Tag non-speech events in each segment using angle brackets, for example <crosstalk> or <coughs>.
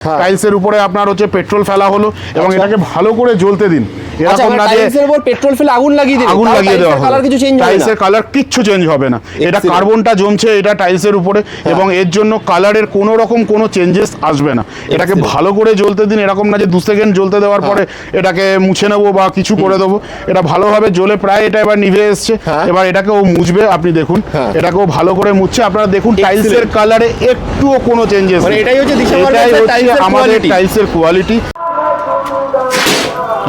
টাইলসের উপরে আপনার হচ্ছে পেট্রোল ফেলা হলো এবং আচ্ছা। এটাকে ভালো করে জ্বলতে দিন এরকম না যে উপর পেট্রোল ফেলে আগুন লাগিয়ে আগুন লাগিয়ে দেওয়া হলো কালার কিছু চেঞ্জ হবে না। টাইলসের কালার কিচ্ছু চেঞ্জ হবে না। এটা কার্বনটা জমছে এটা টাইলসের উপরে হ্যাঁ। এবং এর জন্য কালারের কোনো রকম কোনো চেঞ্জেস আসবে না। এটাকে ভালো করে জ্বলতে দিন এরকম না যে দু সেকেন্ড জ্বলতে দেওয়ার পরে এটাকে মুছে নেব বা কিছু করে দেবো। এটা ভালোভাবে জ্বলে প্রায় এটা এবার নিভে এসছে। হ্যাঁ। এবার এটাকে ও মুছবে আপনি দেখুন। হ্যাঁ। এটাকেও ভালো করে মুছছে। আপনারা দেখুন টাইলসের কালারে একটুও কোনো চেঞ্জেস মানে এটাই হচ্ছে আমাদের টাইলসের কোয়ালিটি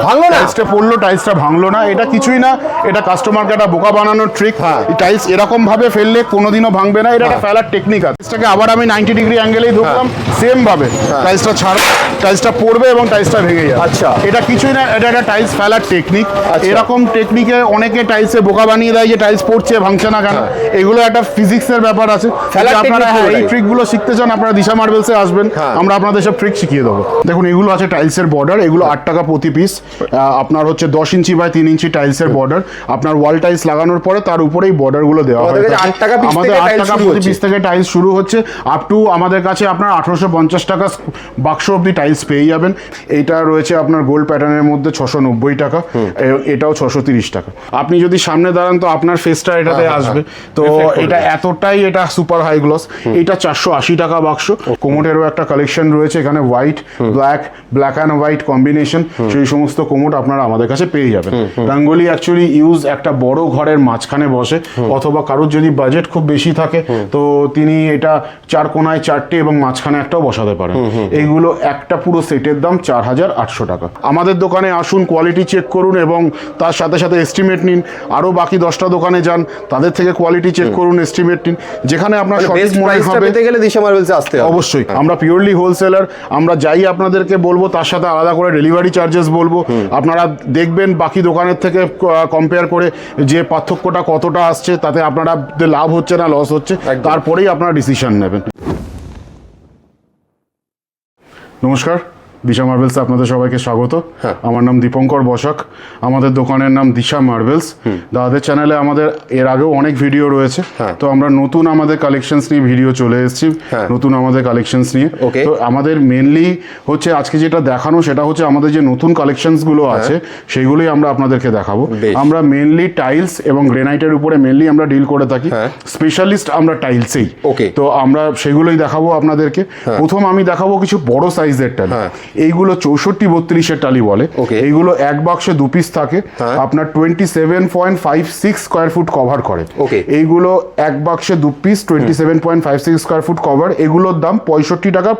ভাঙলো না? টাইলসটা পড়ল টাইলসটা ভাঙলো না। এটা কিছুই না। এটা কাস্টমারকে একটা বোকা বানানোর ট্রিক হ্যাঁ। টাইলস এরকম ভাবে ফেললে কোনোদিনও ভাঙবে না। এটা একটা হ্যাঁ। ফেলার টেকনিক আছে। টাইলসটাকে আবার আমি নাইনটি ডিগ্রি অ্যাঙ্গেলেই ধরলাম। সেম ভাবে। টাইলসটা ছাড় টাইলসটা পড়বে এবং টাইলসটা ভেঙে যাবে। আচ্ছা। এটা কিছুই না এটা একটা টাইলস ফেলার টেকনিক। এরকম টেকনিকে অনেকে টাইলসে বোকা বানিয়ে দেয় যে টাইলস পড়ছে ভাঙছে না কেন? এগুলো একটা ফিজিক্সের ব্যাপার আছে। হ্যাঁ। আপনারা হ্যাঁ, এই ট্রিকগুলো শিখতে চান আপনারা দিশা মার্বেলসে আসবেন। হ্যাঁ। আমরা আপনাদের সব ট্রিক শিখিয়ে দেবো। দেখুন এগুলো আছে টাইলসের বর্ডার এগুলো আট টাকা প্রতি পিস আপনার হচ্ছে দশ ইঞ্চি বাই তিন ইঞ্চি টাইলসের বর্ডার আপনার ওয়াল টাইলস লাগানোর পরে তার উপরেই বর্ডারগুলো দেওয়া হয় আমাদের আট টাকা প্রতি। পিস থেকে টাইলস শুরু হচ্ছে। আপ টু আমাদের কাছে আপনার আঠারোশো পঞ্চাশ টাকা বাক্স অব্দি টাইলস পেয়ে যাবেন। এইটা রয়েছে আপনার গোল্ড প্যাটার্নের মধ্যে ছশো নব্বই টাকা। এটাও ছশো তিরিশ টাকা। আপনি যদি সামনে দাঁড়ান তো আপনার ফেসটা এটাতে হ্যাঁ, আসবে। হ্যাঁ। তো এটা এতটাই এটা সুপার হাই গ্লস এটা চারশো আশি টাকা বাক্স কোমোটেরও একটা কালেকশন রয়েছে এখানে white black black and white combination সেই সমস্ত কোমোট আপনারা আমাদের কাছে পেয়ে যাবেন। রাঙ্গোলি অ্যাকচুয়ালি ইউজ একটা বড় ঘরের মাঝখানে বসে অথবা কারোর যদি বাজেট খুব বেশি থাকে তো তিনি এটা চার কোনায় চারটে এবং মাঝখানে একটাও বসাতে পারেন। এইগুলো একটা পুরো সেটের দাম চার হাজার আটশো টাকা। আমাদের দোকানে আসুন কোয়ালিটি চেক করুন এবং তার সাথে সাথে এস্টিমেট নিন। আরও বাকি দশটা দোকানে যান তাদের থেকে কোয়ালিটি চেক করুন এস্টিমেট নিন। যেখানে আপনার সঠিক বেস্ট মনে হবে পেতে গেলে দিশা মার্বেলসে আসতে হবে। অবশ্যই। আমরা পিওরলি হোলসেলার আমরা যাই আপনাদেরকে বলব তার সাথে আলাদা করে ডেলিভারি চার্জেস বলব। আপনারা দেখবেন বাকি দোকানের থেকে কম্পেয়ার করে যে পার্থক্যটা কতটা আসছে তাতে আপনারা লাভ হচ্ছে না লস হচ্ছে। তারপরেই আপনারা ডিসিশন নেবেন। নমস্কার। দিশা মার্বেলস আপনাদের সবাইকে স্বাগত হ্যাঁ। আমার নাম দীপঙ্কর বসাক আমাদের দোকানের নাম দিশা মার্বেলস দাদাদের চ্যানেলে আমাদের এর আগেও অনেক ভিডিও রয়েছে হ্যাঁ। তো আমরা নতুন আমাদের কালেকশনস নিয়ে ভিডিও চলে এসেছি হ্যাঁ। নতুন আমাদের কালেকশনস নিয়ে. তো আমাদের মেনলি হচ্ছে আজকে যেটা দেখানো সেটা হচ্ছে আমাদের যে নতুন কালেকশনসগুলো আছে সেগুলোই আমরা আপনাদেরকে দেখাবো। আমরা মেনলি টাইলস এবং গ্রেনাইটের উপরে মেনলি আমরা ডিল করে থাকি। স্পেশালিস্ট আমরা টাইলসেই. তো আমরা সেগুলোই দেখাবো আপনাদেরকে প্রথম আমি দেখাবো কিছু বড় সাইজের হ্যাঁ। এইগুলো চৌষট্টি বত্রিশের টালি বলে. এইগুলো এক বাক্সে দু পিস থাকে হ্যাঁ। আপনার twenty seven point five six square foot cover করে. এইগুলো এক বাক্সে দু piece twenty seven point five six square foot cover এগুলোর দাম পঁয়ষট্টি টাকা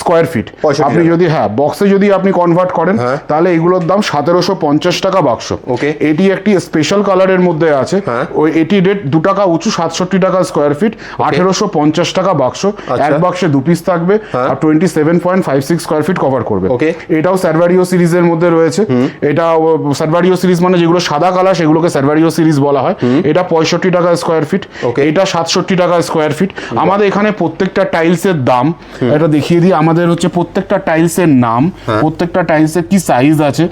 স্কোয়ার ফিট আপনি যদি হ্যাঁ বক্সে যদি আপনি কনভার্ট করেন হ্যাঁ। তাহলে এগুলোর দাম সতেরোশো পঞ্চাশ টাকা বাক্স ওকে এটি একটি স্পেশাল কালারের মধ্যে আছে। হ্যাঁ। ওই এটি রেট দু টাকা উঁচু সাতষট্টি টাকা স্কোয়ার ফিট আঠেরোশো পঞ্চাশ টাকা বাক্স আচ্ছা। এক বাক্সে দু পিস থাকবে হ্যাঁ। আর twenty seven point five six square feet cover করবে। Okay. এটাও সার্ভারিও সিরিজের মধ্যে রয়েছে। এটা সার্ভারিও সিরিজ মানে যেগুলো সাদা কালার সেগুলোকে সার্ভারিও সিরিজ বলা হয়। এটা পঁয়ষট্টি টাকা স্কোয়ার ফিট. এটা সাতষট্টি টাকা স্কোয়ার ফিট আমাদের এখানে প্রত্যেকটা টাইলসের দাম এটা দেখিয়ে দিই। আমাদের হচ্ছে প্রত্যেকটা টাইলসের নাম হ্যাঁ। প্রত্যেকটা টাইলসের কি সাইজ আছে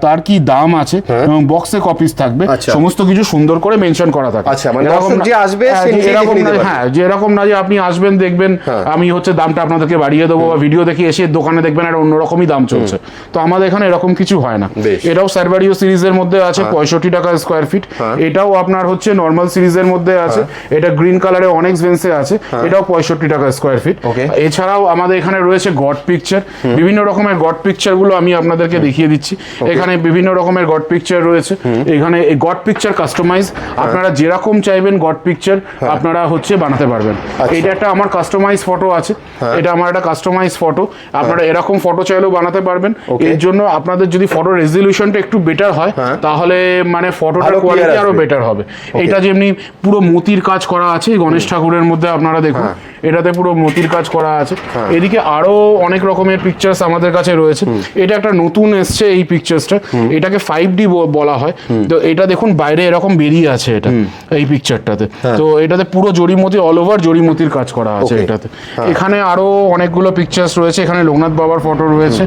তার কি দাম আছে এবং বক্সে কপিস থাকবে আচ্ছা। সমস্ত কিছু সুন্দর করে মেনশন করা থাকে। আচ্ছা, মানে যে আসবে হ্যাঁ, এরকম না- হ্যাঁ যে এরকম না যে আপনি আসবেন দেখবেন হ্যাঁ। আমি হচ্ছে দামটা আপনাদেরকে বাড়িয়ে দেবো বা ভিডিও দেখে এসে দোকানে দেখবেন একটা অন্যরকমই দাম চলছে। তো আমাদের এখানে এরকম কিছু হয় না। এটাও সার্ভারিও সিরিজের মধ্যে আছে পঁয়ষট্টি টাকা স্কোয়ার ফিট হ্যাঁ। এটাও আপনার হচ্ছে নর্মাল সিরিজের মধ্যে আছে। এটা গ্রিন কালারে অনেক ভেন্সে আছে। এটাও পঁয়ষট্টি টাকা স্কোয়ার ফিট এছাড়াও আমাদের এখানে রয়েছে গড পিকচার বিভিন্ন রকমের গড পিকচারগুলো আমি আপনাদেরকে দেখিয়ে দিচ্ছি। এখানে বিভিন্ন রকমের গড পিকচার রয়েছে। এখানে এই গড পিকচার কাস্টমাইজ আপনারা যেরকম চাইবেন গড পিকচার আপনারা হচ্ছে বানাতে পারবেন। এটা একটা আমার কাস্টমাইজ ফটো আছে। এটা আমার একটা কাস্টমাইজ ফটো আপনারা এরকম ফটো চাইলেও বানাতে পারবেন। এর জন্য আপনাদের যদি ফটো রেজলিউশনটা একটু বেটার হয় তাহলে মানে ফটোটার কোয়ালিটি আরও বেটার হবে। এটা যেমনি পুরো মতির কাজ করা আছে গণেশ ঠাকুরের মধ্যে আপনারা দেখুন। এটাতে পুরো মতির কাজ করা আছে। এদিকে আরও অনেক রকমের পিকচার্স আমাদের কাছে রয়েছে। এটা একটা নতুন এসছে এই পিকচার্সটা এটাকে ফাইভ ডি বলা হয়। তো এটা দেখুন বাইরে এরকম বেরিয়ে আছে এটা এই পিকচারটাতে তো এটাতে পুরো জড়িমতি অল ওভার জড়িমতির কাজ করা আছে এটাতে। এখানে আরও অনেকগুলো পিকচার্স রয়েছে। এখানে লোকনাথ বাবার ফটো রয়েছে।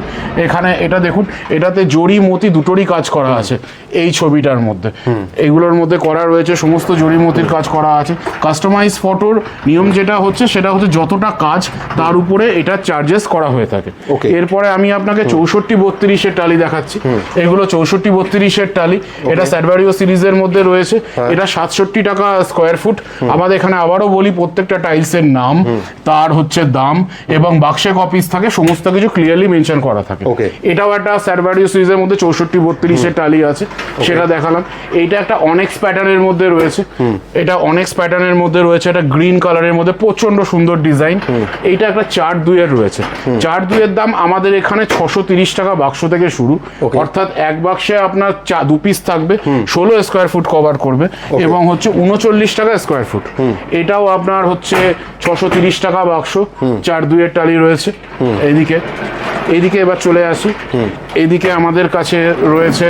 এখানে এটা দেখুন এটাতে জড়ি মতি দুটোরই কাজ করা আছে এই ছবিটার মধ্যে। এগুলোর মধ্যে করা রয়েছে সমস্ত জড়িমতির কাজ করা আছে। কাস্টমাইজ ফটোর নিয়ম যেটা হচ্ছে সেটা হচ্ছে যতটা কাজ তার উপরে এটা চার্জেস করা হয়ে থাকে। এরপরে আমি আপনাকে চৌষট্টি বত্রিশের টালি দেখাচ্ছি। এগুলো চৌষট্টি বত্রিশের টালি এটা স্যাডভারিও সিরিজের মধ্যে রয়েছে। হ্যাঁ। এটা সাতষট্টি টাকা স্কোয়ার ফুট আমাদের এখানে আবারও বলি প্রত্যেকটা টাইলসের নাম তার হচ্ছে দাম এবং বাক্সে কপিস থাকে সমস্ত কিছু ক্লিয়ারলি মেনশন করা থাকে। এটাও একটা স্যাডভারিও সিরিজের মধ্যে চৌষট্টি বত্রিশের টালি আছে। সেটা দেখালাম। এইটা একটা অনেক্স প্যাটার্নের মধ্যে রয়েছে। এটা অনেক্স প্যাটার্নের মধ্যে রয়েছে এটা গ্রিন কালারের মধ্যে প্রচণ্ড সুন্দর ডিজাইন এইটা একটা চার দুইয়ের রয়েছে। চার দুইয়ের দাম আমাদের এখানে ছশো তিরিশ টাকা বাক্স থেকে শুরু। অর্থাৎ এক বাক্সে আপনার চা দু পিস থাকবে। ষোলো স্কোয়ার ফুট কভার করবে এবং হচ্ছে উনচল্লিশ টাকা স্কোয়ার ফুট এটাও আপনার হচ্ছে ছশো তিরিশ টাকা বাক্স। চার দুইয়ের টালি রয়েছে। এইদিকে। এইদিকে এবার চলে আসি। এইদিকে আমাদের কাছে রয়েছে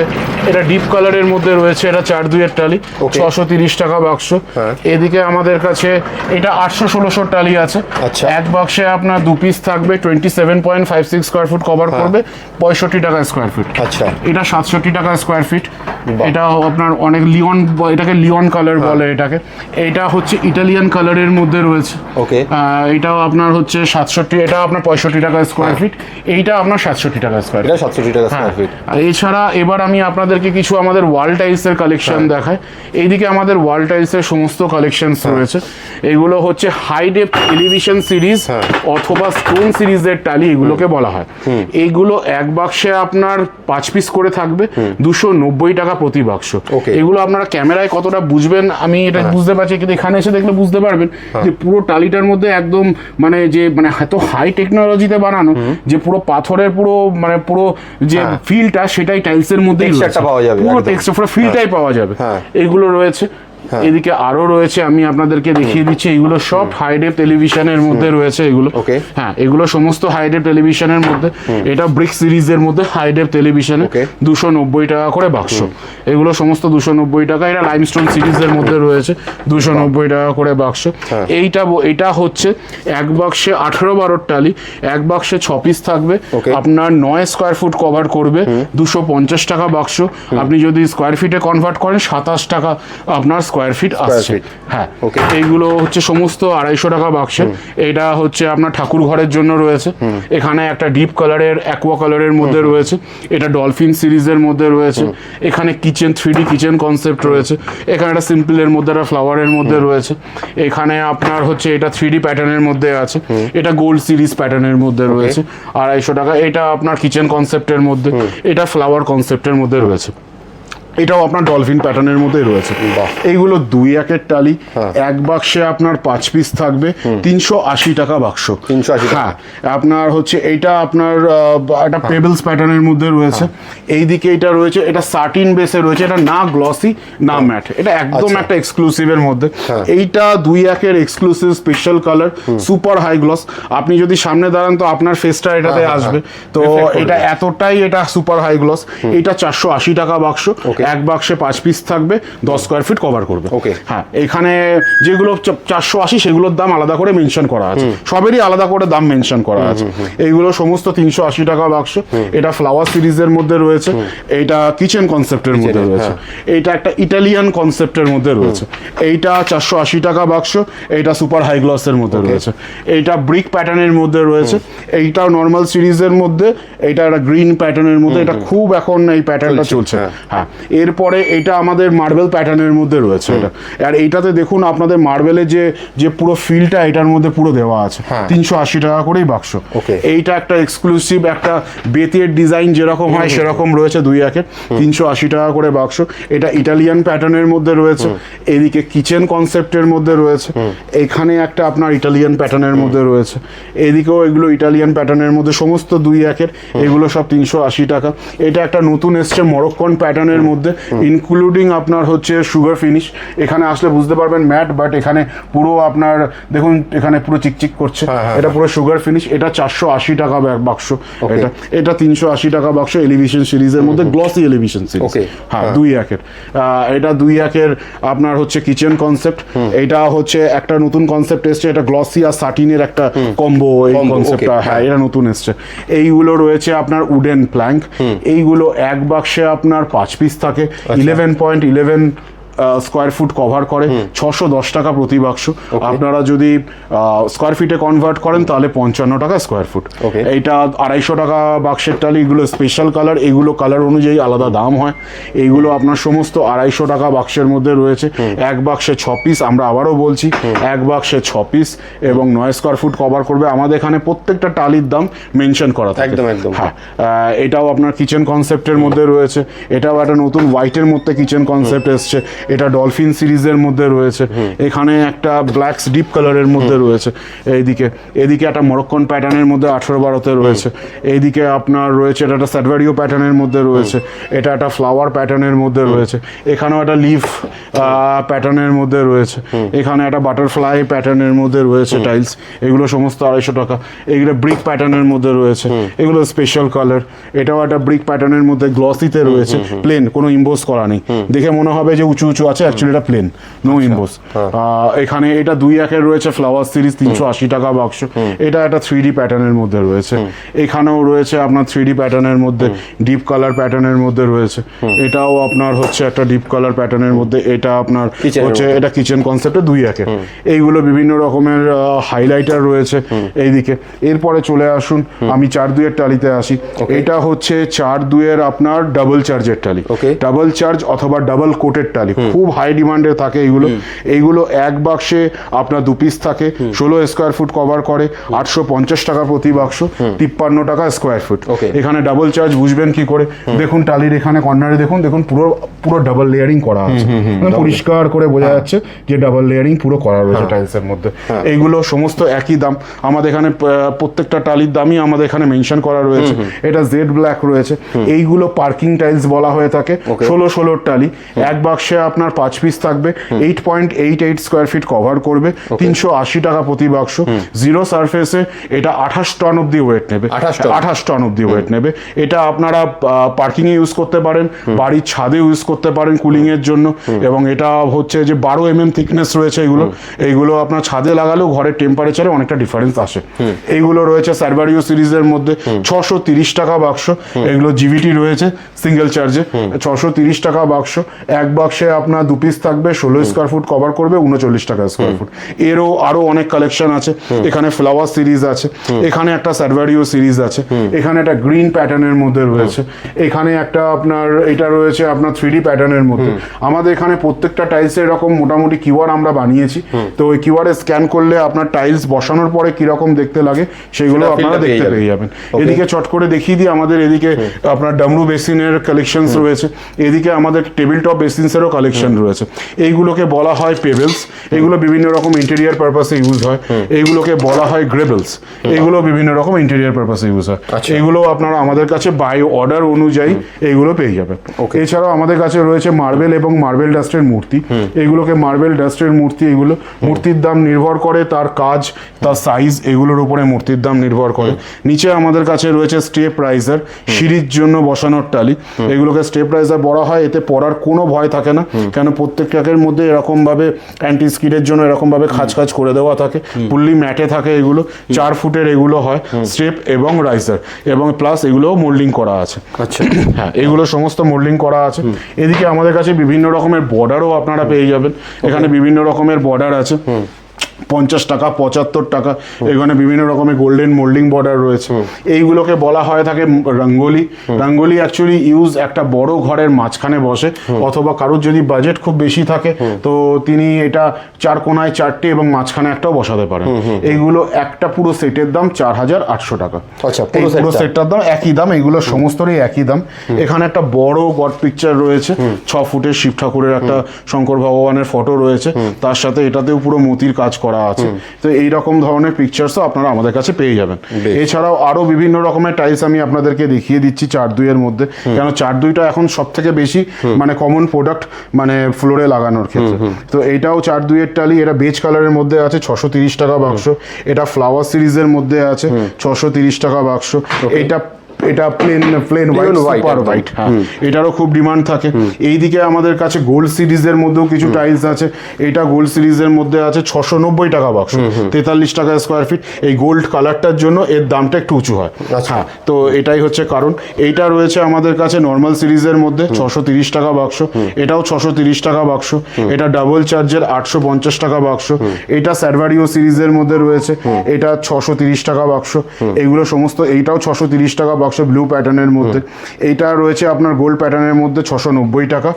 এটা ডিপ কালারের মধ্যে রয়েছে এটা চার দুইয়ের টালি ছশো তিরিশ টাকা বাক্স হ্যাঁ। এদিকে আমাদের কাছে এটা আটশো ষোলোশো টালি আছে। আচ্ছা। এক বাক্সে আপনার দু পিস থাকবে twenty seven point five six square foot cover করবে পঁয়ষট্টি টাকা স্কোয়ার ফিট আচ্ছা। এটা সাতষট্টি টাকা স্কোয়ার ফিট এটা আপনার অনেক লিওন এটাকে লিওন কালার বলে এটাকে। এটা হচ্ছে ইটালিয়ান কালারের মধ্যে রয়েছে। ওকে এটাও আপনার হচ্ছে সাতষট্টি এটা আপনার পঁয়ষট্টি টাকা স্কোয়ার ফিট এইটা আপনার সাতষট্টি টাকা স্কোয়ার এটা সাতষট্টি টাকা হ্যাঁ। স্কোয়ার ফিট এছাড়া এবার আমি আপনাদেরকে কিছু আমাদের ওয়াল টাইলসের কালেকশন দেখাই। এইদিকে আমাদের ওয়াল টাইলসের সমস্ত কালেকশনস রয়েছে। এগুলো হচ্ছে হাই ডেপ এলিভেশন সিরিজ হ্যাঁ। অথবা স্টোন সিরিজের টালি এগুলোকে বলা হয়। এইগুলো এক বাক্সে আপনার পাঁচ পিস করে থাকবে। দুশো নব্বই টাকা প্রতি বাক্স. এগুলো আপনারা ক্যামেরায় কতটা বুঝবেন আমি এটা বুঝতে পারছি কিন্তু এখানে এসে দেখলে বুঝতে পারবেন যে পুরো টালিটার মধ্যে একদম মানে যে মানে এত হাই টেকনোলজিতে বানানো যে পুরো পাথরের পুরো মানে পুরো যে হ্যাঁ। ফিলটা সেটাই টাইলসের মধ্যেই পাওয়া যাবে পুরো। টেক্সচার পুরো ফিলটাই পাওয়া যাবে হ্যাঁ। এগুলো রয়েছে এদিকে আরও রয়েছে আমি আপনাদেরকে দেখিয়ে দিচ্ছি এগুলো সব হাইডেপ টেলিভিশনের মধ্যে রয়েছে এগুলো। হ্যাঁ এগুলো সমস্ত হাইডেপ টেলিভিশনের মধ্যে। এটা ব্রিক সিরিজের মধ্যে হাইডেপ টেলিভিশনে দুশো নব্বই টাকা করে বাক্স। এগুলো সমস্ত দুশো নব্বই টাকা এটা লাইমস্টোন সিরিজের মধ্যে রয়েছে দুশো নব্বই টাকা করে বাক্স। হ্যাঁ। এইটা এটা হচ্ছে এক বাক্সে আঠেরো বারোর টালি এক বাক্সে ছ পিস থাকবে। আপনার নয় স্কোয়ার ফুট কভার করবে দুশো পঞ্চাশ টাকা বাক্স। আপনি যদি স্কোয়ার ফিটে কনভার্ট করেন সাতাশ টাকা আপনার স্কোয়ার ফিট আসছে। হ্যাঁ Okay. এইগুলো হচ্ছে সমস্ত আড়াইশো টাকা বাক্সে এটা হচ্ছে আপনার ঠাকুর ঘরের জন্য রয়েছে। এখানে একটা ডিপ কালারের অ্যাকোয়া কালারের মধ্যে রয়েছে। এটা ডলফিন সিরিজের মধ্যে রয়েছে। এখানে kitchen three D kitchen concept রয়েছে। এখানে একটা সিম্পলের মধ্যে একটা ফ্লাওয়ারের মধ্যে রয়েছে। এখানে আপনার হচ্ছে এটা থ্রি ডি প্যাটার্নের মধ্যে আছে। এটা গোল্ড সিরিজ প্যাটার্নের মধ্যে রয়েছে। আড়াইশো টাকা। এটা আপনার কিচেন কনসেপ্টের মধ্যে। এটা ফ্লাওয়ার কনসেপ্টের মধ্যে রয়েছে। এটাও আপনার ডলফিন প্যাটার্নের মধ্যে রয়েছে। এইগুলো দুই একের টালি হ্যাঁ। এক বাক্সে আপনার পাঁচ পিস থাকবে তিনশো আশি টাকা বাক্স। 380 টাকা। হ্যাঁ আপনার হচ্ছে এইটা আপনার একটা পেবলস প্যাটার্নের মধ্যে রয়েছে। হ্যাঁ। এইদিকে এটা রয়েছে এটা সার্টিন বেসে রয়েছে এটা না গ্লসি না ম্যাট এটা একদম আচ্ছা। একটা এক্সক্লুসিভের মধ্যে। হ্যাঁ। এইটা দুই একের exclusive special colour super high gloss আপনি যদি সামনে দাঁড়ান তো আপনার ফেসটা এটাতে আসবে। তো এটা এতটাই এটা সুপার হাই গ্লস এটা চারশো আশি টাকা বাক্স. এক বাক্সে পাঁচ পিস থাকবে দশ স্কোয়ার ফিট কভার করবে। Okay. হ্যাঁ এখানে যেগুলো চারশো আশি সেগুলোর দাম আলাদা করে মেনশন করা আছে। সবেরই আলাদা করে দাম মেনশন করা আছে। এইগুলো সমস্ত তিনশো আশি টাকা বাক্স। এটা ফ্লাওয়ার সিরিজের মধ্যে রয়েছে। এটা কিচেন কনসেপ্টের মধ্যে রয়েছে হ্যাঁ। এইটা একটা ইটালিয়ান কনসেপ্টের মধ্যে রয়েছে। এইটা চারশো আশি টাকা বাক্স। এইটা সুপার হাই গ্লসের মধ্যে রয়েছে। এইটা ব্রিক প্যাটার্নের মধ্যে রয়েছে। এইটাও নর্মাল সিরিজের মধ্যে। এইটা একটা গ্রিন প্যাটার্নের মধ্যে। এটা খুব এখন এই প্যাটার্নটা চলছে, চলছে। হ্যাঁ। এরপরে এটা আমাদের মার্বেল প্যাটার্নের মধ্যে রয়েছে এটা। আর এইটাতে দেখুন আপনাদের মার্বেলের যে যে পুরো ফিলটা এটার মধ্যে পুরো দেওয়া আছে। হ্যাঁ। তিনশো আশি টাকা করেই বাক্স। এইটা একটা এক্সক্লুসিভ একটা বেতের ডিজাইন যেরকম হয় সেরকম রয়েছে দুই একের। তিনশো আশি টাকা করে বাক্স। এটা ইটালিয়ান প্যাটার্নের মধ্যে রয়েছে। এদিকে কিচেন কনসেপ্টের মধ্যে রয়েছে। এখানে একটা আপনার ইটালিয়ান প্যাটার্নের মধ্যে রয়েছে। এদিকেও এগুলো ইটালিয়ান প্যাটার্নের মধ্যে সমস্ত দুই একের। এগুলো সব তিনশো আশি টাকা। এটা একটা নতুন এসছে মরক্কন প্যাটার্নের মধ্যে ইনক্লুডিং আপনার হচ্ছে সুগার ফিনিশ এখানে আসলে বুঝতে পারবেন ম্যাট বাট এখানে পুরো আপনার দেখুন এখানে পুরো চিকচিক করছে। হ্যাঁ, হ্যাঁ, এটা পুরো সুগার ফিনিশ এটা চারশো আশি টাকা বাক্স। এটা এটা তিনশো আশি টাকা বাক্স এলিভিশন সিরিজের মধ্যে গ্লসি এলিভিশন সিরিজ হ্যাঁ হ্যাঁ। দুই একের। এটা দুই একের আপনার হচ্ছে কিচেন কনসেপ্ট এটা হচ্ছে একটা নতুন কনসেপ্ট এসছে এটা গ্লসি আর সাটিনের একটা কম্বো এই কনসেপ্টটা হ্যাঁ হ্যাঁ। এটা নতুন এসছে। এইগুলো রয়েছে আপনার উডেন প্ল্যাঙ্ক এইগুলো এক বাক্সে আপনার পাঁচ পিস থাকে আচ্ছা। Eleven point eleven square foot cover করে ছশো দশ টাকা প্রতি বাক্স। আপনারা যদি স্কোয়ার ফিটে কনভার্ট করেন তাহলে পঞ্চান্ন টাকা স্কোয়ার ফুট এইটা আড়াইশো টাকা বাক্সের টালি এগুলো স্পেশাল কালার এগুলো কালার অনুযায়ী আলাদা দাম হয়। এইগুলো আপনার সমস্ত আড়াইশো টাকা বাক্সের মধ্যে রয়েছে। এক বাক্সে ছ পিস আমরা আবারও বলছি এক বাক্সে ছ পিস এবং নয় স্কোয়ার ফুট কভার করবে। আমাদের এখানে প্রত্যেকটা টালির দাম মেনশন করা থাকে। একদম, একদম। হ্যাঁ এটাও আপনার কিচেন কনসেপ্টের মধ্যে রয়েছে। এটাও একটা নতুন হোয়াইটের মধ্যে কিচেন কনসেপ্ট এসছে। এটা ডলফিন সিরিজের মধ্যে রয়েছে। এখানে একটা ব্ল্যাকস ডিপ কালারের মধ্যে রয়েছে। এইদিকে এদিকে একটা মরক্কন প্যাটার্নের মধ্যে আঠারো বারোতে রয়েছে। এইদিকে আপনার রয়েছে এটা একটা স্যাডভারিও প্যাটার্নের মধ্যে রয়েছে। এটা একটা ফ্লাওয়ার প্যাটার্নের মধ্যে রয়েছে। এখানেও একটা লিফ প্যাটার্নের মধ্যে রয়েছে। এখানে একটা বাটারফ্লাই প্যাটার্নের মধ্যে রয়েছে টাইলস এগুলো সমস্ত আড়াইশো টাকা। এগুলো ব্রিক প্যাটার্নের মধ্যে রয়েছে। এগুলো স্পেশাল কালার এটাও একটা ব্রিক প্যাটার্নের মধ্যে গ্লসিতে রয়েছে। প্লেন কোনো ইম্বোস করা নেই। দেখে মনে হবে যে উঁচু উঁচু আছে অ্যাকচুয়ালি এটা প্লেন নো ইম্বোস এখানে এটা দুই একের রয়েছে ফ্লাওয়ার সিরিজ তিনশো আশি টাকা বাক্স এটা একটা থ্রি ডি প্যাটার্নের মধ্যে রয়েছে। এখানেও রয়েছে আপনার থ্রি ডি প্যাটার্নের মধ্যে ডিপ কালার প্যাটার্নের মধ্যে রয়েছে। এটাও আপনার হচ্ছে একটা ডিপ কালার প্যাটার্নের মধ্যে। এটা আপনার হচ্ছে এটা কিচেন কনসেপ্টে দুই একে। এইগুলো বিভিন্ন রকমের হাইলাইটার রয়েছে এইদিকে। এরপরে চলে আসুন আমি চার দুইয়ের টালিতে আসি। এটা হচ্ছে চার দুইয়ের আপনার ডাবল চার্জের টালি. ডাবল চার্জ অথবা ডাবল কোটের টালি খুব হাই ডিমান্ডে থাকে এইগুলো। এইগুলো এক বাক্সে আপনার দু পিস থাকে। ষোলো স্কোয়ার ফুট কভার করে আটশো পঞ্চাশ টাকা প্রতি বাক্স তিপ্পান্ন টাকা স্কোয়ার ফুট এখানে ডাবল চার্জ বুঝবেন কি করে? দেখুন টালির এখানে কর্নারে দেখুন দেখুন পুরো পুরো ডাবল লেয়ারিং করা আছে। মানে পরিষ্কার করে বোঝা যাচ্ছে যে ডাবল লেয়ারিং পুরো করা রয়েছে টাইলসের মধ্যে। এইগুলো সমস্ত একই দাম। আমাদের এখানে প্রত্যেকটা টালির দামই আমাদের এখানে মেনশন করা রয়েছে। এটা জেড ব্ল্যাক রয়েছে। এইগুলো পার্কিং টাইলস বলা হয়ে থাকে। ষোলো ষোলোর টালি। এক বাক্সে আপনার পাঁচ পিস থাকবে। Eight point eight eight square feet cover করবে। তিনশো আশি টাকা প্রতি বাক্স। জিরো সারফেসে এটা আঠাশ টন অব্দি ওয়েট নেবে। আঠাশ টন অব্দি ওয়েট নেবে। এটা আপনারা পার্কিং এ ইউজ করতে পারেন। বাড়ির ছাদে ইউজ করতে পারেন কুলিং এর জন্য এবং এটা হচ্ছে যে বারো এম এম থিকনেস রয়েছে এগুলো। এইগুলো আপনার ছাদে লাগালেও ঘরের টেম্পারেচারে অনেকটা ডিফারেন্স আসে। এইগুলো রয়েছে সার্ভারিও সিরিজের মধ্যে। ছশো তিরিশ টাকা বাক্স। এগুলো জিভিটি রয়েছে সিঙ্গেল চার্জে ছশো তিরিশ টাকা বাক্স। এক বাক্সে আপনার দু পিস থাকবে ষোলো স্কোয়ার ফুট কভার করবে উনচল্লিশ টাকা স্কোয়ার ফুট এরও আরও অনেক কালেকশন আছে। এখানে ফ্লাওয়ার সিরিজ আছে। এখানে একটা সার্ভারিও সিরিজ আছে। এখানে একটা গ্রিন প্যাটার্নের মধ্যে রয়েছে। এখানে একটা আপনার এটা রয়েছে আপনার থ্রি ডি প্যাটার্নের মধ্যে। আমাদের এখানে প্রত্যেকটা টাইলস এরকম মোটামুটি কিউআর আমরা বানিয়েছি। তো ওই কিউআরে স্ক্যান করলে আপনার টাইলস বসানোর পরে কীরকম দেখতে লাগে সেগুলো আপনারা দেখতে। পেয়ে যাবেন। এদিকে চট করে দেখিয়ে দিই আমাদের এদিকে আপনার ডামরু বেসিনের কালেকশনস রয়েছে। এদিকে আমাদের টেবিল টপ বেসিনসেরও কালেকশন রয়েছে। এইগুলোকে বলা হয় পেবেলস এগুলো বিভিন্ন রকম ইন্টেরিয়ার পারপাসে ইউজ হয়। এইগুলোকে বলা হয় গ্রেবেলস এগুলো বিভিন্ন রকম ইন্টেরিয়ার পারপাসে ইউজ হয়। আচ্ছা। এগুলো আপনারা আমাদের কাছে বাই অর্ডার অনুযায়ী এইগুলো পেয়ে যাবেন। এছাড়াও আমাদের কাছে রয়েছে মার্বেল এবং মার্বেল ডাস্টের মূর্তি। এগুলোকে মার্বেল ডাস্টের মূর্তি এগুলো মূর্তির দাম নির্ভর করে তার কাজ তার সাইজ এগুলোর উপরে মূর্তির দাম নির্ভর করে। নিচে আমাদের কাছে রয়েছে স্টেপ রাইজার সিঁড়ির জন্য বসানোর টালি। এগুলোকে স্টেপ রাইজার বলা হয় এতে পড়ার কোনো ভয় থাকে না। কেন প্রত্যেকটাকের মধ্যে এরকমভাবে অ্যান্টি স্কিডের জন্য এরকমভাবে খাজ খাজ খাঁচ করে দেওয়া থাকে ফুললি ম্যাটে থাকে এগুলো চার ফুটের এগুলো হয় স্টেপ এবং রাইসার এবং প্লাস এগুলোও মোল্ডিং করা আছে। আচ্ছা। <coughs> হ্যাঁ এগুলো সমস্ত মোল্ডিং করা আছে। এদিকে আমাদের কাছে বিভিন্ন রকমের বর্ডারও আপনারা পেয়ে যাবেন। এখানে বিভিন্ন রকমের বর্ডার আছে। পঞ্চাশ টাকা পঁচাত্তর টাকা এখানে বিভিন্ন রকমের গোল্ডেন মোল্ডিং বর্ডার রয়েছে। এইগুলোকে বলা হয় থাকে রঙ্গোলি। রঙ্গোলি অ্যাকচুয়ালি ইউজ একটা বড় ঘরের মাঝখানে বসে অথবা কারোর যদি বাজেট খুব বেশি থাকে তো তিনি এটা চার কোনায় চারটে এবং মাঝখানে একটাও বসাতে পারেন। এইগুলো একটা পুরো সেটের দাম চার হাজার আটশো টাকা। আচ্ছা, পুরো সেটটার দাম একই দাম এগুলো সমস্তরই একই দাম। এখানে একটা বড় গড পিকচার রয়েছে ছ ফুটের শিব ঠাকুরের একটা শঙ্কর ভগবানের ফটো রয়েছে। তার সাথে এটাতেও পুরো মতির কাজ করা আছে। তো এই রকম ধরনের পিকচার্সও আপনারা আমাদের কাছে পেয়ে যাবেন। এছাড়াও আরও বিভিন্ন রকমের টাইলস আমি আপনাদেরকে দেখিয়ে দিচ্ছি চার দুইয়ের মধ্যে। কেন চার দুইটা এখন সব থেকে বেশি মানে কমন প্রোডাক্ট মানে ফ্লোরে লাগানোর ক্ষেত্রে। তো এইটাও চার দুইয়ের টালি এটা বেজ কালারের মধ্যে আছে ছশো তিরিশ টাকা বাক্স। এটা ফ্লাওয়ার সিরিজের মধ্যে আছে ছশো তিরিশ টাকা বাক্স। এটা এটা plain plain white super white হ্যাঁ। এটারও খুব ডিমান্ড থাকে। এইদিকে আমাদের কাছে গোল্ড সিরিজের মধ্যেও কিছু টাইলস আছে। এটা গোল্ড সিরিজের মধ্যে আছে ছশো নব্বই টাকা বাক্স তেতাল্লিশ টাকা স্কোয়ার ফিট এই গোল্ড কালারটার জন্য এর দামটা একটু উঁচু হয়। আচ্ছা। হ্যাঁ তো এটাই হচ্ছে কারণ। এইটা রয়েছে আমাদের কাছে নর্মাল সিরিজের মধ্যে ছশো তিরিশ টাকা বাক্স এটাও ছশো তিরিশ টাকা বাক্স এটা ডাবল চার্জের আটশো পঞ্চাশ টাকা বাক্স এটা স্যারভারিও সিরিজের মধ্যে রয়েছে। এটা ছশো তিরিশ টাকা বাক্স এইগুলো সমস্ত এইটাও ছশো তিরিশ টাকা বাক্স ব্লু প্যাটার্নের মধ্যে। এইটা রয়েছে আপনার গোল্ড প্যাটার্নের মধ্যে ছশো নব্বই টাকা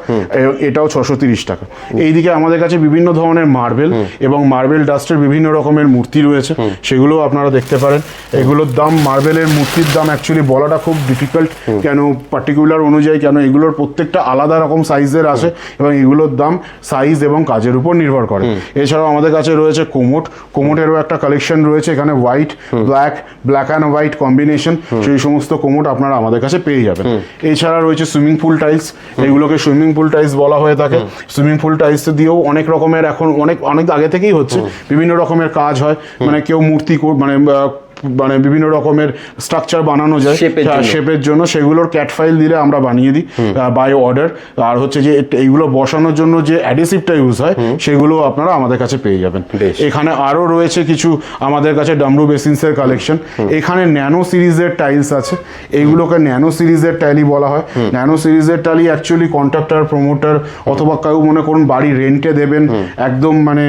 এটাও ছশো তিরিশ টাকা। এইদিকে আমাদের কাছে বিভিন্ন ধরনের মার্বেল এবং মার্বেল ডাস্টের বিভিন্ন রকমের মূর্তি রয়েছে। সেগুলো আপনারা দেখতে পারেন। এগুলোর দাম মার্বেলের মূর্তির দাম অ্যাকচুয়ালি বলাটা খুব ডিফিকাল্ট কেন পার্টিকুলার অনুযায়ী কেন এগুলোর প্রত্যেকটা আলাদা রকম সাইজের আসে এবং এগুলোর দাম সাইজ এবং কাজের উপর নির্ভর করে। এছাড়াও আমাদের কাছে রয়েছে কোমোট কোমোটেরও একটা কালেকশন রয়েছে এখানে white black black and white combination সেই সমস্ত কোমোট আপনারা আমাদের কাছে পেয়ে যাবেন। এছাড়া রয়েছে সুইমিং পুল টাইলস। এগুলোকে সুইমিং পুল টাইলস বলা হয়ে থাকে। সুইমিং পুল টাইলস দিয়েও অনেক রকমের এখন অনেক অনেক আগে থেকেই হচ্ছে। বিভিন্ন রকমের কাজ হয়। মানে কেউ মূর্তি মানে মানে বিভিন্ন রকমের স্ট্রাকচার বানানো যায় Shape এর জন্য। শেপের জন্য। সেগুলোর ক্যাট ফাইল দিলে আমরা বানিয়ে দিই বাই অর্ডার আর হচ্ছে যে এইগুলো বসানোর জন্য যে অ্যাডিসিভটা ইউজ হয় সেগুলো আপনারা আমাদের কাছে পেয়ে যাবেন। এখানে আরও রয়েছে কিছু আমাদের কাছে ডামরু বেসিনসের কালেকশন এখানে ন্যানো সিরিজের টাইলস আছে। এইগুলোকে ন্যানো সিরিজের টাইলই বলা হয়। ন্যানো সিরিজের টাইলই অ্যাকচুয়ালি কন্ট্রাক্টর প্রমোটার অথবা কেউ মনে করুন বাড়ি রেন্টে দেবেন। একদম মানে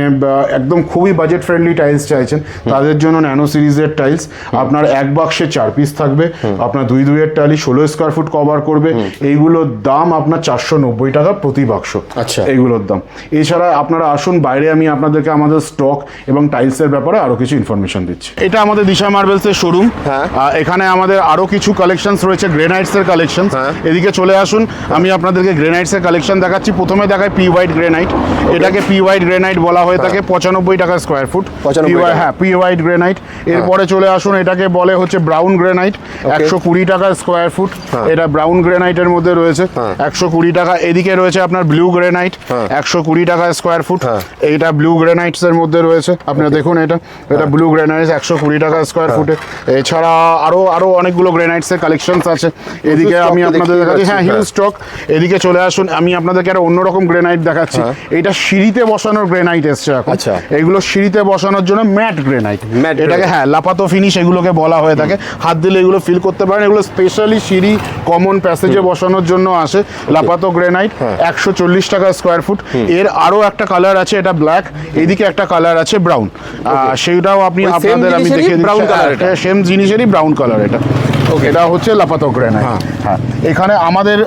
একদম খুবই বাজেট ফ্রেন্ডলি টাইলস চাইছেন তাদের জন্য ন্যানো সিরিজের টাইলস আপনার এক বাক্সে চার পিস থাকবে। আপনার দুই দুইয়ের টাইলি ষোলো স্কোয়ার ফুট কভার করবে। এইগুলোর দাম আপনার চারশো নব্বই টাকা প্রতি বাক্স আচ্ছা। এইগুলোর দাম। এছাড়া আপনারা আসুন বাইরে আমি আপনাদেরকে আমাদের স্টক এবং টাইলসের ব্যাপারে আরও কিছু ইনফরমেশন দিচ্ছি। এটা আমাদের দিশা মার্বেলসের শোরুম হ্যাঁ। এখানে আমাদের আরও কিছু কালেকশনস রয়েছে গ্রেনাইটস এর কালেকশন হ্যাঁ। এদিকে চলে আসুন আমি আপনাদেরকে গ্রেনাইটস এর কালেকশন দেখাচ্ছি। প্রথমে দেখায় পি হোয়াইট গ্রেনাইট এটাকে পি হোয়াইট গ্রেনাইট বলা হয়ে থাকে পঁচানব্বই টাকা স্কোয়ার ফুট 95 হ্যাঁ পি হোয়াইট গ্রেনাইট এরপরে চলে আসুন এটাকে বলে হচ্ছে ব্রাউন গ্রেনাইট একশো কুড়ি টাকা স্কোয়ার ফুট এটা ব্রাউন গ্রেনাইটের মধ্যে রয়েছে। একশো কুড়ি টাকা এদিকে রয়েছে আপনার ব্লু গ্রেনাইট একশো কুড়ি টাকা স্কোয়ার ফুট এইটা ব্লু গ্রেনাইটস এর মধ্যে রয়েছে। আপনারা দেখুন এটা। এটা ব্লু গ্রেনাইটস একশো কুড়ি টাকা স্কোয়ার ফুটে এছাড়া আরও আরও অনেকগুলো গ্রেনাইটস এর কালেকশনস আছে এদিকে আমি আপনাদের দেখাচ্ছি। হ্যাঁ হ্যাঁ। হিউজ স্টক এদিকে চলে আসুন। আমি আপনাদেরকে একটা অন্যরকম গ্রেনাইট দেখাচ্ছি। এটা সিঁড়িতে বসানোর গ্রেনাইট এসছে এখন। আচ্ছা। এগুলো সিঁড়িতে বসানোর জন্য ম্যাট গ্রেনাইট এটাকে। হ্যাঁ লাপাতো ফিনিশ এগুলোকে বলা হয়ে থাকে। হাত দিলে এগুলো ফিল করতে পারেন। এগুলো স্পেশালি সিঁড়ি কমন প্যাসেজে বসানোর জন্য আসে। লাপাতো গ্রেনাইট হ্যাঁ। একশো চল্লিশ টাকা স্কোয়ার ফুট এর আরও একটা কালার আছে এটা ব্ল্যাক এদিকে একটা কালার আছে ব্রাউন সেইটাও আপনি আপনাদের আমি দেখিয়ে দিচ্ছি। এটা। সেম জিনিসেরই ব্রাউন কালার এটা। এটা হচ্ছে লাপাতো গ্রেনাইট হ্যাঁ। এখানে আমাদের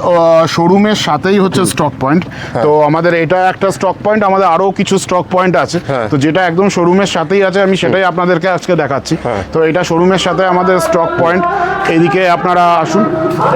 শোরুমের সাথেই হচ্ছে স্টক পয়েন্ট তো আমাদের এটা একটা স্টক পয়েন্ট আমাদের আরও কিছু স্টক পয়েন্ট আছে। হ্যাঁ। তো যেটা একদম শোরুমের সাথেই আছে আমি সেটাই আপনাদেরকে আজকে দেখাচ্ছি। তো এটা শোরুমের সাথে আমাদের স্টক পয়েন্ট এদিকে আপনারা আসুন।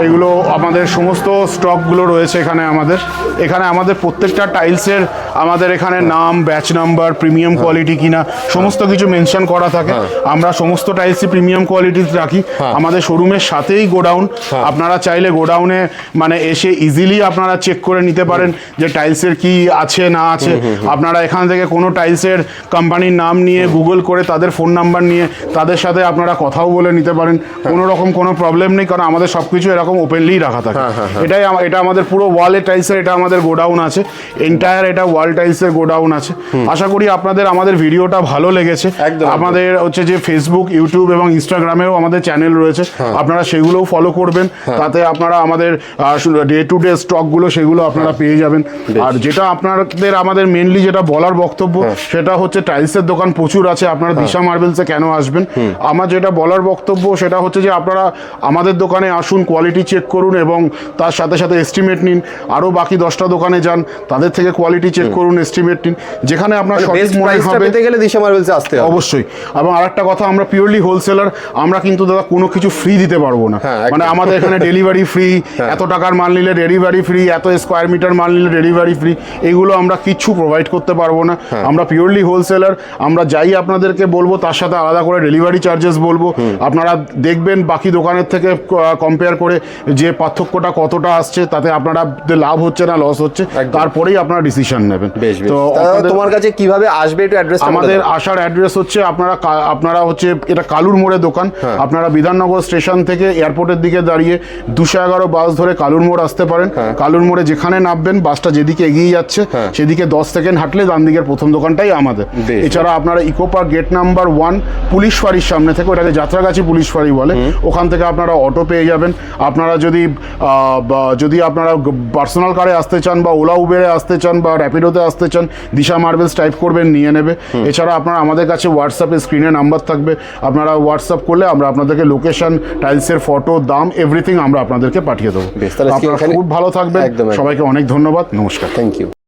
এগুলো আমাদের সমস্ত স্টকগুলো রয়েছে এখানে আমাদের। এখানে আমাদের প্রত্যেকটা টাইলসের আমাদের এখানে নাম ব্যাচ নাম্বার প্রিমিয়াম কোয়ালিটি কিনা সমস্ত কিছু মেনশন করা থাকে। আমরা সমস্ত টাইলসই প্রিমিয়াম কোয়ালিটি রাখি। আমাদের শোরুমের সাথেই গোডাউন আপনারা চাইলে গোডাউনে মানে এসে ইজিলি আপনারা চেক করে নিতে পারেন যে টাইলসের কি আছে না আছে। আপনারা এখান থেকে কোনো টাইলসের কোম্পানির নাম নিয়ে গুগল করে তাদের ফোন নাম্বার নিয়ে তাদের সাথে আপনারা কথাও বলে নিতে পারেন। কোনো রকম কোনো প্রবলেম নেই কারণ আমাদের সব কিছু এরকম ওপেনলি রাখা থাকে। এটাই এটা আমাদের পুরো ওয়ালে টাইলসের এটা আমাদের গোডাউন আছে। এন্টায়ার এটা ওয়াল টাইলসের গোডাউন আছে। আশা করি আপনাদের আমাদের ভিডিওটা ভালো লেগেছে। আমাদের হচ্ছে যে ফেসবুক ইউটিউব এবং ইনস্টাগ্রামেও আমাদের চ্যানেল রয়েছে। আপনারা সেগুলোও ফলো করবেন। তাতে আপনারা আমাদের ডে টু ডে স্টকগুলো সেগুলো আপনারা পেয়ে যাবেন। আর যেটা আপনাদের আমাদের মেনলি যেটা বলার বক্তব্য সেটা হচ্ছে টাইলসের দোকান প্রচুর আছে। আপনারা দিশা মার্বেলসে কেন আসবেন? আমার যেটা বলার বক্তব্য সেটা হচ্ছে যে আপনারা আমাদের দোকানে আসুন কোয়ালিটি চেক করুন এবং তার সাথে সাথে এস্টিমেট নিন। আরও বাকি দশটা দোকানে যান তাদের থেকে কোয়ালিটি চেক করুন এস্টিমেট নিন। যেখানে আপনার সঠিক মনে হবে পেতে গেলে দিশা মার্বেলসে আসতে অবশ্যই। এবং আরেকটা কথা আমরা পিওরলি হোলসেলার আমরা কিন্তু দাদা কোনো কিছু ফ্রি দিতে পারব না। হ্যাঁ, মানে আমাদের এখানে ডেলিভারি ফ্রি এত টাকার মাল নিলে ডেলিভারি ফ্রি এত স্কোয়ার মিটার মাল নিলে ডেলিভারি ফ্রি এগুলো আমরা কিচ্ছু প্রোভাইড করতে পারব না। হ্যাঁ। আমরা পিওরলি হোলসেলার আমরা যাই আপনাদেরকে বলব তার সাথে আলাদা করে ডেলিভারি চার্জ চার্জেস বলব। আপনারা দেখবেন বাকি দোকানের থেকে কম্পেয়ার করে যে পার্থক্যটা কতটা আসছে তাতে আপনারা লাভ হচ্ছে না লস হচ্ছে। তারপরেই আপনারা ডিসিশন নেবেন। তো তোমার কাছে কীভাবে আসবে একটু অ্যাড্রেস আমাদের আসার অ্যাড্রেস হচ্ছে আপনারা আপনারা হচ্ছে এটা কালুর মোড়ে দোকান। হ্যাঁ। আপনারা বিধাননগর স্টেশন থেকে এয়ারপোর্টের দিকে দাঁড়িয়ে দুশো এগারো বাস ধরে কালুর মোড় আসতে পারেন। কালুর মোড়ে যেখানে নামবেন বাসটা যেদিকে এগিয়ে যাচ্ছে হ্যাঁ। সেদিকে দশ সেকেন্ড হাঁটলে ডান দিকের প্রথম দোকানটাই আমাদের। এছাড়া আপনারা eco park gate number one police ফাঁড়ির সামনে থেকে ওটাকে যাত্রাগাছি পুলিশ ফাঁড়ি বলে। ওখান থেকে আপনারা অটো পেয়ে যাবেন। আপনারা যদি যদি আপনারা পার্সোনাল কারে আসতে চান বা ওলা উবেরে আসতে চান বা র্যাপিডোতে আসতে চান দিশা মার্বেলস টাইপ করবেন নিয়ে নেবে। এছাড়া আপনারা আমাদের কাছে হোয়াটসঅ্যাপে স্ক্রিনে নাম্বার থাকবে। আপনারা হোয়াটসঅ্যাপ করলে আমরা আপনাদেরকে লোকেশন টাইলসের ফটো দাম এভরিথিং আমরা আপনাদেরকে পাঠিয়ে দেবো। তাহলে আপনারা খুব ভালো থাকবেন। সবাইকে অনেক ধন্যবাদ। নমস্কার। Thank you